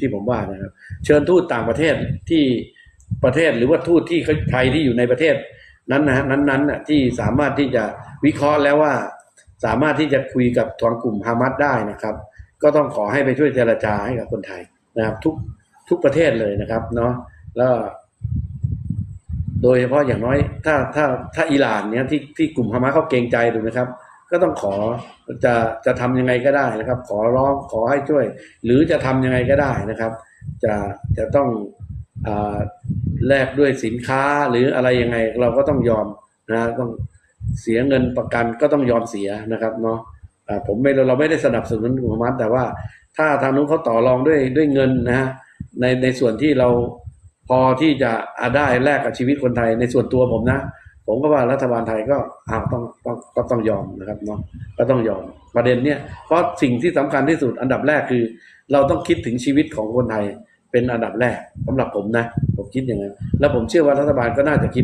ที่ผมว่านะครับ เชิญทูตต่างประเทศที่ประเทศหรือว่าทูตที่เขาไทยที่อยู่ในประเทศนั้นนะนั้นๆน่ะที่สามารถที่จะวิเคราะห์แล้วว่าสามารถที่จะคุยกับทางกลุ่มฮามาสได้นะครับ ก็ต้องขอให้ไปช่วยเจรจาให้กับคนไทยนะครับทุกทุกประเทศเลยนะครับเนาะแล้วโดยเฉพาะอย่างน้อยถ้าถ้าถ้าอิหร่านเนี้ยที่ที่กลุ่มฮามาสเขาเกรงใจถูกไหมครับ ก็ต้องขอจะจะทำยังไงก็ได้นะครับ ขอร้องขอให้ช่วย หรือจะทำยังไงก็ได้นะครับ จะจะต้องอแลกด้วยสินค้าหรืออะไรยังไงเราก็ต้องยอมนะต้องเสียเงินประกันก็ต้องยอมเสียนะครับเนาะผมไม่เราไม่ได้สนับสนุนกลุ่มฮามาสแต่ว่าถ้าทางนู้นเขาต่อรองด้วยด้วยเงินนะฮะในในส่วนที่เราพอที่จะอาได้แลกกับชีวิตคนไทยในส่วนตัวผมนะ ผมก็ว่ารัฐบาลไทยก็อ้าวต้องต้องก็ต้องยอมนะครับเนาะก็ต้องยอมประเด็นเนี้ยเพราะสิ่งที่สำคัญที่สุดอันดับแรกคือ เราต้องคิดถึงชีวิตของคนไทยเป็นอันดับแรกสำหรับผมนะ ผมคิดอย่างนั้นแล้วผมเชื่อว่ารัฐบาลก็น่าจะคิด